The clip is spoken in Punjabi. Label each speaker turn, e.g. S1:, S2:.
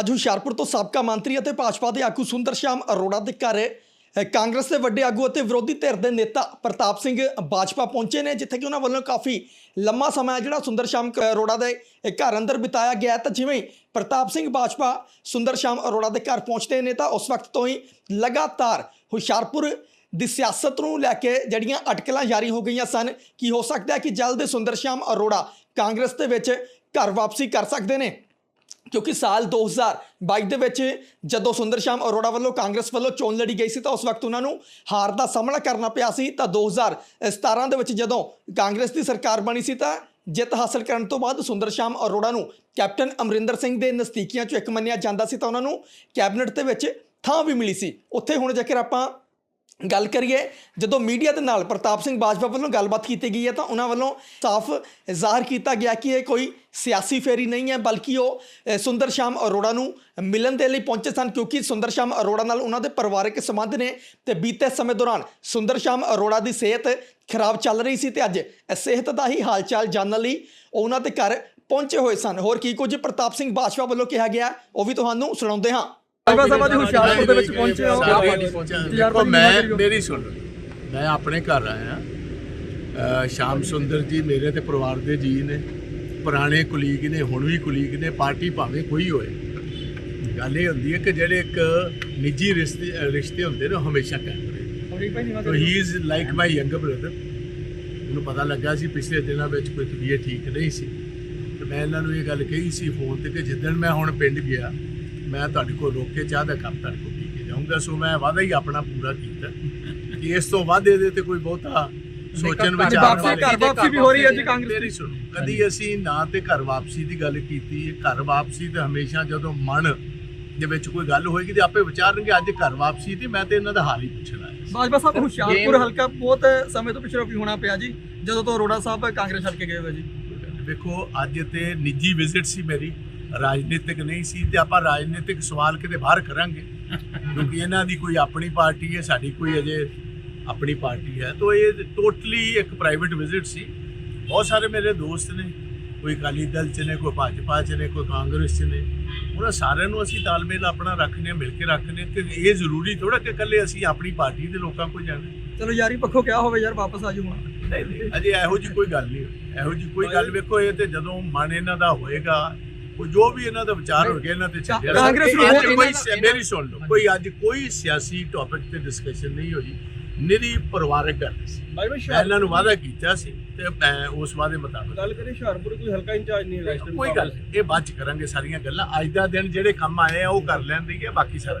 S1: ਅੱਜ ਹੁਸ਼ਿਆਰਪੁਰ ਤੋਂ ਸਾਬਕਾ ਮੰਤਰੀ ਅਤੇ ਭਾਜਪਾ ਦੇ ਆਗੂ ਸੁੰਦਰ ਸ਼ਾਮ ਅਰੋੜਾ ਦੇ ਘਰ ਕਾਂਗਰਸ ਦੇ ਵੱਡੇ ਆਗੂ ਅਤੇ ਵਿਰੋਧੀ ਧਿਰ ਦੇ ਨੇਤਾ ਪ੍ਰਤਾਪ ਸਿੰਘ ਬਾਜਪਾ ਪਹੁੰਚੇ ਨੇ, ਜਿੱਥੇ ਕਿ ਉਹਨਾਂ ਵੱਲੋਂ ਕਾਫੀ ਲੰਮਾ ਸਮਾਂ ਜਿਹੜਾ ਸੁੰਦਰ ਸ਼ਾਮ ਕ- ਅਰੋੜਾ ਦੇ ਘਰ ਅੰਦਰ ਬਿਤਾਇਆ ਗਿਆ ਹੈ। ਤਾਂ ਜਿਵੇਂ ਹੀ ਪ੍ਰਤਾਪ ਸਿੰਘ ਬਾਜਪਾ ਸੁੰਦਰ ਸ਼ਾਮ ਅਰੋੜਾ ਦੇ ਘਰ ਪਹੁੰਚਦੇ ਨੇ, ਤਾਂ ਉਸ ਵਕਤ ਤੋਂ ਹੀ ਲਗਾਤਾਰ ਹੁਸ਼ਿਆਰਪੁਰ ਦੀ ਸਿਆਸਤ ਨੂੰ ਲੈ ਕੇ ਜਿਹੜੀਆਂ ਅਟਕਲਾਂ ਜਾਰੀ ਹੋ ਗਈਆਂ ਸਨ, ਕਿ ਹੋ ਸਕਦਾ ਹੈ ਕਿ ਜਲਦ ਸੁੰਦਰ ਸ਼ਾਮ ਅਰੋੜਾ ਕਾਂਗਰਸ ਦੇ ਵਿੱਚ ਘਰ ਵਾਪਸੀ ਕਰ ਸਕਦੇ ਨੇ? ਕਿਉਂਕਿ ਸਾਲ 2022 ਦੇ ਵਿੱਚ ਜਦੋਂ ਸੁੰਦਰ ਸ਼ਾਮ ਅਰੋੜਾ ਵੱਲੋਂ ਕਾਂਗਰਸ ਵੱਲੋਂ ਚੋਣ ਲੜੀ ਗਈ ਸੀ ਤਾਂ ਉਸ ਵਕਤ ਉਹਨਾਂ ਨੂੰ ਹਾਰ ਦਾ ਸਾਹਮਣਾ ਕਰਨਾ ਪਿਆ ਸੀ, ਤਾਂ 2017 ਦੇ ਵਿੱਚ ਜਦੋਂ ਕਾਂਗਰਸ ਦੀ ਸਰਕਾਰ ਬਣੀ ਸੀ ਤਾਂ ਜਿੱਤ ਹਾਸਲ ਕਰਨ ਤੋਂ ਬਾਅਦ ਸੁੰਦਰ ਸ਼ਾਮ ਅਰੋੜਾ ਨੂੰ ਕੈਪਟਨ ਅਮਰਿੰਦਰ ਸਿੰਘ ਦੇ ਨਜ਼ਦੀਕੀਆਂ ਚੋਂ ਇੱਕ ਮੰਨਿਆ ਜਾਂਦਾ ਸੀ ਤਾਂ ਉਹਨਾਂ ਨੂੰ ਕੈਬਨਿਟ ਦੇ ਵਿੱਚ ਥਾਂ ਵੀ ਮਿਲੀ ਸੀ। ਉੱਥੇ ਹੁਣ ਜੇਕਰ ਆਪਾਂ ਗੱਲ ਕਰੀਏ, ਜਦੋਂ ਮੀਡੀਆ ਦੇ ਨਾਲ ਪ੍ਰਤਾਪ ਸਿੰਘ ਬਾਜਵਾ ਵੱਲੋਂ ਗੱਲਬਾਤ ਕੀਤੀ ਗਈ ਹੈ, ਤਾਂ ਉਹਨਾਂ ਵੱਲੋਂ ਸਾਫ਼ ਜ਼ਾਹਰ ਕੀਤਾ ਗਿਆ ਕਿ ਇਹ ਕੋਈ ਸਿਆਸੀ ਫੇਰੀ ਨਹੀਂ ਹੈ, ਬਲਕਿ ਉਹ ਸੁੰਦਰ ਸ਼ਾਮ ਅਰੋੜਾ ਨੂੰ ਮਿਲਣ ਦੇ ਲਈ ਪਹੁੰਚੇ ਸਨ, ਕਿਉਂਕਿ ਸੁੰਦਰ ਸ਼ਾਮ ਅਰੋੜਾ ਨਾਲ ਉਹਨਾਂ ਦੇ ਪਰਿਵਾਰਕ ਸੰਬੰਧ ਨੇ ਤੇ ਬੀਤੇ ਸਮੇਂ ਦੌਰਾਨ ਸੁੰਦਰ ਸ਼ਾਮ ਅਰੋੜਾ ਦੀ ਸਿਹਤ ਖਰਾਬ ਚੱਲ ਰਹੀ ਸੀ ਤੇ ਅੱਜ ਸਿਹਤ ਦਾ ਹੀ ਹਾਲਚਾਲ ਜਾਣਨ ਲਈ ਉਹਨਾਂ ਦੇ ਘਰ ਪਹੁੰਚੇ ਹੋਏ ਸਨ। ਹੋਰ ਕੀ ਕੁਝ ਪ੍ਰਤਾਪ ਸਿੰਘ ਬਾਜਵਾ ਵੱਲੋਂ ਕਿਹਾ ਗਿਆ, ਉਹ ਵੀ ਤੁਹਾਨੂੰ ਸੁਣਾਉਂਦੇ ਹਾਂ।
S2: ਬਾਬਾ ਸਾਹਿਬ ਅੱਜ ਹੁਸ਼ਿਆਰਪੁਰ ਦੇ ਵਿੱਚ ਪਹੁੰਚੇ ਹੋ।
S3: ਦੇਖੋ ਮੈਂ ਮੇਰੀ ਸੁਣ ਮੈਂ ਆਪਣੇ ਘਰ ਆਇਆ। ਸ਼ਾਮ ਸੁੰਦਰ ਜੀ ਮੇਰੇ ਤੇ ਪਰਿਵਾਰ ਦੇ ਜੀ ਨੇ ਪੁਰਾਣੇ ਕੁਲੀਗ ਨੇ ਹੁਣ ਵੀ ਕੁਲੀਗ ਨੇ ਪਾਰਟੀ ਭਾਵੇਂ ਕੋਈ ਹੋਏ। ਗੱਲ ਇਹ ਹੁੰਦੀ ਹੈ ਕਿ ਜਿਹੜੇ ਇੱਕ ਨਿੱਜੀ ਰਿਸ਼ਤੇ ਰਿਸ਼ਤੇ ਹੁੰਦੇ ਨੇ ਹਮੇਸ਼ਾ ਰਹੇ। ਤੋ ਹੀ is like my younger brother ਉਹਨੂੰ ਪਤਾ ਲੱਗਾ ਸੀ ਪਿਛਲੇ ਦਿਨਾਂ ਵਿੱਚ ਕੋਈ ਤਬੀਅਤ ਠੀਕ ਨਹੀਂ ਸੀ। ਤੇ ਮੈਂ ਇਹਨਾਂ ਨੂੰ ਇਹ ਗੱਲ ਕਹੀ ਸੀ ਫੋਨ ਤੇ ਕਿ ਜਿੱਦਣ ਮੈਂ ਹੁਣ ਪਿੰਡ ਗਿਆ ਮੈਂ ਤੁਹਾਡੇ ਕੋਲ ਰੋਕ ਕੇ ਚਾਹ ਦਾ ਕੱਪ ਤੁਹਾਡੇ ਕੋਲ ਪੀ ਕੇ ਜਾਊਂਗਾ। ਸੋ ਮੈਂ ਵਾਅਦਾ ਹੀ ਆਪਣਾ ਪੂਰਾ ਕੀਤਾ ਕਿ ਇਸ ਤੋਂ ਵੱਧ ਇਹਦੇ ਤੇ ਕੋਈ ਬਹੁਤਾ ਸੋਚਣ ਵਿਚਾਰਨ
S2: ਵਾਪਸੀ ਘਰ ਵਾਪਸੀ ਵੀ ਹੋ ਰਹੀ ਹੈ ਜੀ ਕਾਂਗਰਸ
S3: ਮੇਰੀ ਸੁਣੋ ਕਦੀ ਅਸੀਂ ਨਾ ਤੇ ਘਰ ਵਾਪਸੀ ਦੀ ਗੱਲ ਕੀਤੀ ਹੈ ਘਰ ਵਾਪਸੀ ਤੇ ਹਮੇਸ਼ਾ ਜਦੋਂ ਮਨ ਦੇ ਵਿੱਚ ਕੋਈ ਗੱਲ ਹੋਏਗੀ ਤੇ ਆਪੇ ਵਿਚਾਰਨਗੇ ਅੱਜ ਘਰ ਵਾਪਸੀ ਤੇ ਮੈਂ ਤੇ ਇਹਨਾਂ ਦਾ ਹਾਲ ਹੀ ਪੁੱਛਣਾ ਹੈ
S2: ਬਾਜਵਾ ਸਾਹਿਬ ਹੁਸ਼ਿਆਰਪੁਰ ਹਲਕਾ ਬਹੁਤ ਸਮੇਂ ਤੋਂ ਪਿਛੜਾ ਵੀ ਹੋਣਾ ਪਿਆ ਜੀ ਜਦੋਂ ਤੋਂ ਅਰੋੜਾ ਸਾਹਿਬ ਕਾਂਗਰਸ ਛੱਡ ਕੇ ਗਏ ਹੋਏ ਜੀ।
S3: ਵੇਖੋ ਅੱਜ ਤੇ ਨਿੱਜੀ ਵਿਜ਼ਿਟ ਸੀ ਮੇਰੀ। ਰਾਜਨੀਤਿਕ ਨਹੀਂ ਸੀ ਤੇ ਆਪਾਂ ਰਾਜਨੀਤਿਕ ਸਵਾਲ ਕਿਤੇ ਬਾਹਰ ਕਰਾਂਗੇ। ਕਿਉਂਕਿ ਇਹਨਾਂ ਦੀ ਕੋਈ ਆਪਣੀ ਪਾਰਟੀ ਹੈ ਸਾਡੀ ਕੋਈ ਅਜੇ ਆਪਣੀ ਪਾਰਟੀ ਹੈ। ਤਾਂ ਇਹ ਟੋਟਲੀ ਇੱਕ ਪ੍ਰਾਈਵੇਟ ਵਿਜ਼ਿਟ ਸੀ। ਬਹੁਤ ਸਾਰੇ ਮੇਰੇ ਦੋਸਤ ਨੇ ਕੋਈ ਅਕਾਲੀ ਦਲ ਚ ਨੇ ਕੋਈ ਭਾਜਪਾ ਚ ਨੇ ਕੋਈ ਕਾਂਗਰਸ ਚ ਨੇ। ਉਹਨਾਂ ਸਾਰਿਆਂ ਨੂੰ ਅਸੀਂ ਤਾਲਮੇਲ ਆਪਣਾ ਰੱਖਨੇ ਮਿਲ ਕੇ ਰੱਖਨੇ ਕਿ ਇਹ ਜ਼ਰੂਰੀ ਥੋੜਾ ਕਿ ਇਕੱਲੇ ਅਸੀਂ ਆਪਣੀ ਪਾਰਟੀ ਦੇ ਲੋਕਾਂ ਕੋਲ ਜਾਣਾ।
S2: ਚਲੋ ਯਾਰੀ ਪੱਖੋਂ ਕਿਹਾ ਹੋਵੇ ਯਾਰ ਵਾਪਸ ਆ ਜਾਓ ਹੁਣ
S3: ਨਹੀਂ ਨਹੀਂ ਅਜੇ ਇਹੋ ਜੀ ਕੋਈ ਗੱਲ ਨਹੀਂ। ਇਹੋ ਜੀ ਕੋਈ ਗੱਲ ਵੇਖੋ ਇਹ ਤੇ ਜਦੋਂ ਮਨ ਇਹਨਾਂ ਦਾ ਹੋਏਗਾ ਉਹ ਜੋ ਵੀ ਇਹਨਾਂ ਦਾ ਵਿਚਾਰ ਹੋ ਗਿਆ ਇਹਨਾਂ ਤੇ ਚੱਲਿਆ
S2: ਕਾਂਗਰਸ ਨੂੰ
S3: ਕੋਈ
S2: ਦਾ-
S3: ਮੇਰੀ ਸੁਣ ਲਓ। ਕੋਈ ਅੱਜ ਕੋਈ ਸਿਆਸੀ ਟੌਪਿਕ ਤੇ ਡਿਸਕਸ਼ਨ ਨਹੀਂ ਹੋਈ ਨਿਰੀ ਪਰਿਵਾਰਕ ਗੱਲ ਸੀ। ਮੈਂ ਇਹਨਾਂ ਨੂੰ ਵਾਅਦਾ ਕੀਤਾ ਸੀ ਤੇ ਮੈਂ ਉਸ ਵਾਅਦੇ ਮੁਤਾਬਕ
S4: ਗੱਲ ਕਰੀ ਹੁਸ਼ਿਆਰਪੁਰ ਕੋਈ ਹਲਕਾ ਇੰਚਾਰਜ ਨਹੀਂ ਹੈਗਾ ਇਸ
S3: ਕੋਈ ਗੱਲ ਇਹ ਬਾਅਦ ਚ ਕਰਾਂਗੇ ਸਾਰੀਆਂ ਗੱਲਾਂ। ਅੱਜ ਦਾ ਦਿਨ ਜਿਹੜੇ ਕੰਮ ਆਏ ਆ ਉਹ ਕਰ ਲੈਣ ਹੈ ਬਾਕੀ ਸਾਰਾ।